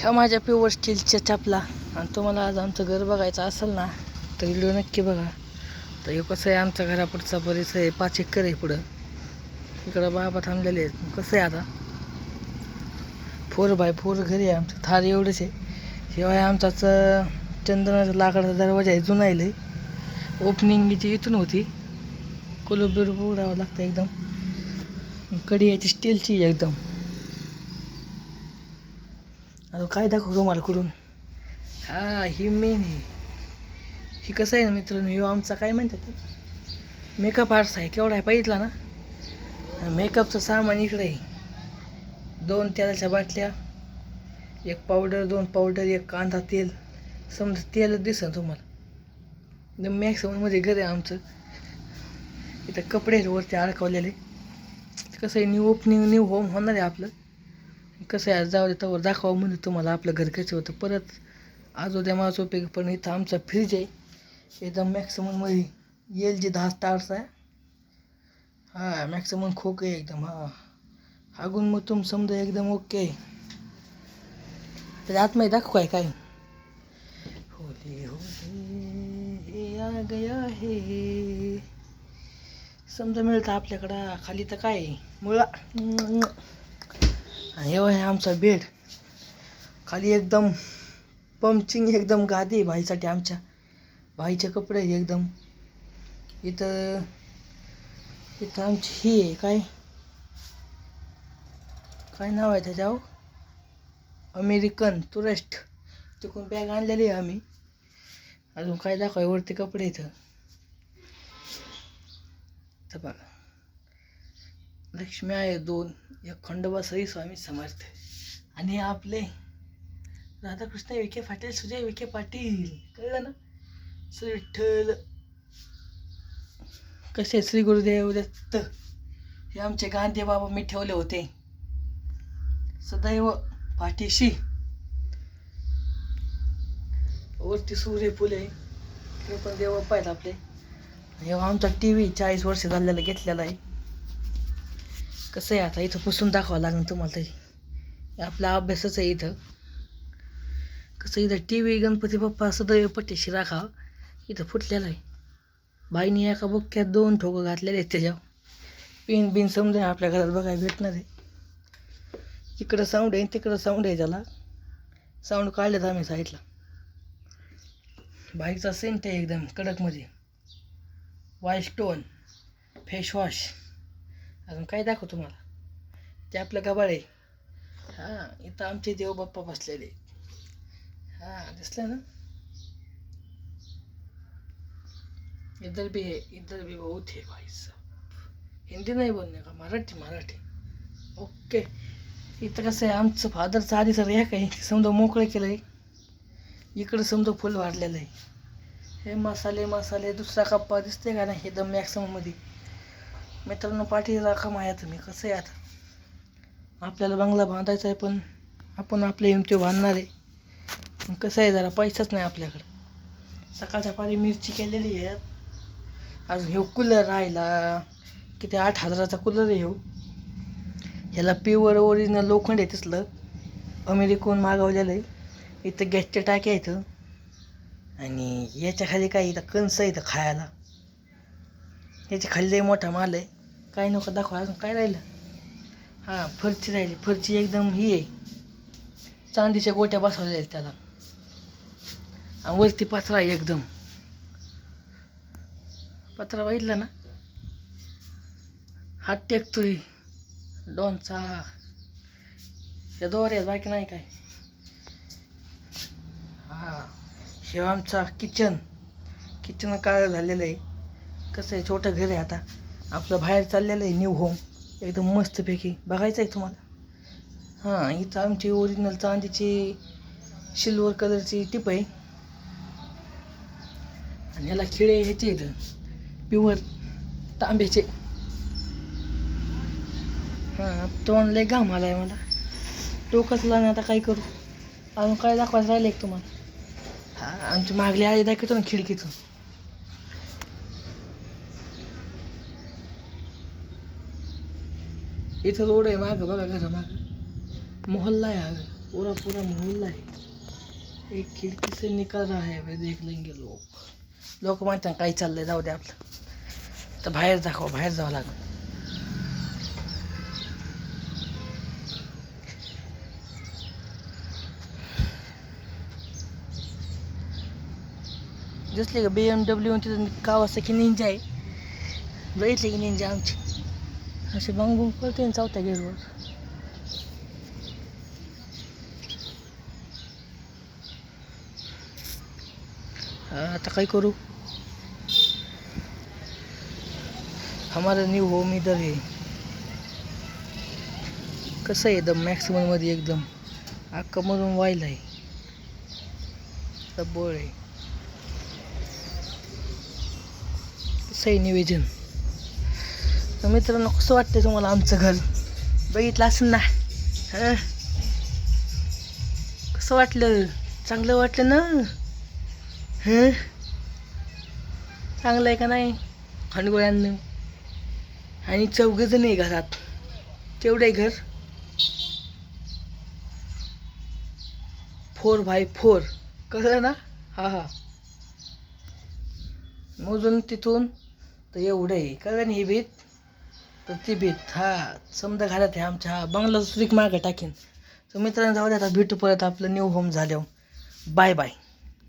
ह्या माझ्या प्युअर स्टीलच्या चपला आणि तुम्हाला आज आमचं घर बघायचं असेल ना तर व्हिडिओ नक्की बघा. तर हे कसं आहे आमच्या घरापुढचा परिसर आहे पाच एकर आहे पुढं. इकडं बाबा थांबलेले आहेत. कसं आहे आता? फोर बाय फोर घरी आहे आमचं. थार एवढंच आहे. शिवाय आमचाच चंदनाचं चंदनाचा लाकडाचा दरवाजा आहे. जुना आहे ओपनिंगची इथून होती. कुलूप बिलूप उडावं लागतं एकदम. कडी याची स्टीलची आहे एकदम. आता काय दाखवू तुम्हाला कुठून? हा ही मेन आहे. ही कसं आहे ना मित्रांनो ह्यो आमचा काय म्हणतात? मेकअप आर्ट्स आहे केवढा आहे बघितला ना? मेकअपचं सामान इकडे आहे. दोन तेलाच्या बाटल्या एक पावडर दोन पावडर एक कांदा तेल. समजा तेलच दिसन तुम्हाला. एकदम मॅक्सिमममध्ये घर आहे आमचं. इथं कपडे आहेत वरती अडकवलेले. कसं आहे न्यू ओपनिंग न्यू होम होणार आहे आपलं. कसं आहे जाऊ दे वर दाखवावं म्हणून तुम्हाला आपलं घर कसं होतं. परत आज उद्या माझं उपयोग पण इथं आमचा फ्रीज आहे. एकदम मॅक्सिमममध्ये एल जी दहा स्टार्स आहे. हां मॅक्सिमम खोक आहे एकदम हा. अगून मग तुम समजा एकदम ओके आहे त्याच्या आतमध्ये दाखवाय काय काय? होली होली आ गया हे. समजा मिळतं आपल्याकडं खाली तर काय? मुळा. आणि हे आहे आमचा बेड. खाली एकदम पंचिंग एकदम गादी भाईसाठी आमच्या. भाईचे कपडे एकदम. इथं इथं आमची ही आहे काय? काय नाव आहे त्याच्यावर अमेरिकन टुरिस्ट. तिकडून बॅग आणलेली आहे आम्ही. अजून काय दाखवाय वरती कपडे इथं. तर बघा. लक्ष्मी आहे दोन या खंडोबा स्वामी समर्थ आणि हे आपले राधाकृष्ण विखे पाटील सुजय विखे पाटील कळलं ना? श्री विठ्ठल. कसे श्री गुरुदेव दत्त. हे आमचे गांधी बाबा मी ठेवले होते. सदैव पाठीशी. वरती सूर्य फुले. हे पण देव पाहिजे आपले. हे आमचा टी व्ही चाळीस वर्ष झालेला घेतलेला आहे. कसं आहे आता? इथं पुसून दाखवावं लागेल तुम्हाला तरी. आपला अभ्यासच आहे इथं. कसं इथं टी व्ही गणपती बाप्पा सदैव पट्टीशी राखा इथं फुटलेला आहे. बाईने एका बुक्क्यात दोन ठोकं घातलेले आहेत त्याच्यावर. पिन बिन समजा आपल्या घरात बघायला भेटणार आहे. इकडं साऊंड आहे तिकडं साऊंड आहे त्याला. साऊंड काढलेत आम्ही साईडला. बाईकचा सेंट आहे एकदम कडकमध्ये. वाय स्टोन फेशवॉश अजून काय दाखवतो तुम्हाला? ते आपलं गबाळ आहे. हां इथं आमचे देव बाप्पा बसलेले हां दिसलं ना? इधर भी है इधर भी बहुत है भाई साहब हिंदी नाही बोलणे का? मराठी मराठी. ओके. इथं कसं आहे आमचं फादरचं आधी सर रॅक काही समजा मोकळं केलं आहे इकडं समजा फुल वाढलेलं आहे. हे मसाले मसाले दुसरा कप्पा दिसते का नाही? एकदम मॅक्सिमममध्ये मित्रांनो पाठीला कमा आहे तुम्ही. कसं आहे आता? आपल्याला बंगला बांधायचा आहे पण आपण आपले हिमते बांधणार आहे. कसं आहे जरा पैसाच नाही आपल्याकडं. सकाळच्या पारी मिरची केलेली आहे. अजून हे कूलर राहिला. किती आठ हजाराचा कूलर आहे हो. ह्याला प्युअर ओरिजिनल लोखंड आहे तिथलं अमेरिकून मागवलेलं आहे. इथं गॅसच्या टाक्या इथं आणि याच्या खाली काय इथं कणसं इथं खायला. याच्या खाली मोठा माल आहे. काय नको दाखवा अजून काय राहिलं? हां फरची राहिली. फरची एकदम ही आहे. चांदीच्या गोट्या बसवल्या आहेत त्याला. आणि वरती पत्रा आहे एकदम. पत्रा बघितला ना? हात टेकतोय. डॉनचा. या आहेत बाकी नाही काय. हा हे आमचा किचन किचन काळ झालेलं आहे. कसं आहे? छोटं घर आहे आता. आपलं बाहेर चाललेलं आहे न्यू होम एकदम मस्तपैकी. बघायचं आहे तुम्हाला? हां इथं आमची ओरिजिनल चांदीची सिल्वर कलरची टिप आहे. आणि ह्याला खिळे ह्याचे इथं प्युअर तांब्याचे. हां तोंड लय घाम आला आहे मला. टोकचला नाही आता काय करू? अजून काय दाखवायचं राहिलं एक तुम्हाला? हां आमची मागली आली दाखवतो ना खिडकीतून. इथं रोड आहे मागं बघा घरा मागं. मोहल्ला आहे हा. पूरा पूरा मोहल्ला है एक खिड़की से निकल रहा है वे देख लेंगे लोग लोक म्हणतात काही चाललंय जाऊ दे आपलं. तर बाहेर दाखवा बाहेर जावं लागेल. दिसले का बी एम डब्ल्यू तिथं कावासाकी निंजा आहे? बघितले की निंजा आमची? असे बांगबुंग करते ना चौथ्या गेटवर आता काय करू? हमारा न्यू होम इधर है. कसं आहे एकदम मॅक्सिमममध्ये एकदम? अख्खा वाईल आहे. बोळ आहे. कसं आहे निवेदन तर मित्रांनो कसं वाटतंय तुम्हाला आमचं घर? बघितलं असेल ना? हं? कसं वाटलं? चांगलं वाटलं ना? हं? चांगलं आहे का नाही? खंडगोळ्यांना. आणि चौघजण आहे घरात. तेवढं आहे घर. फोर बाय फोर कसं ना? हा हा. मोजून तिथून तर एवढं आहे. कळलं नाही ही भीत? तर ती भीत हा समजा घालत आहे आमच्या बंगला सुरीक मागं टाकीन. तर मित्रांनो जाऊ दे आता भेटू परत आपलं न्यू होम झाल्यावर. Bye bye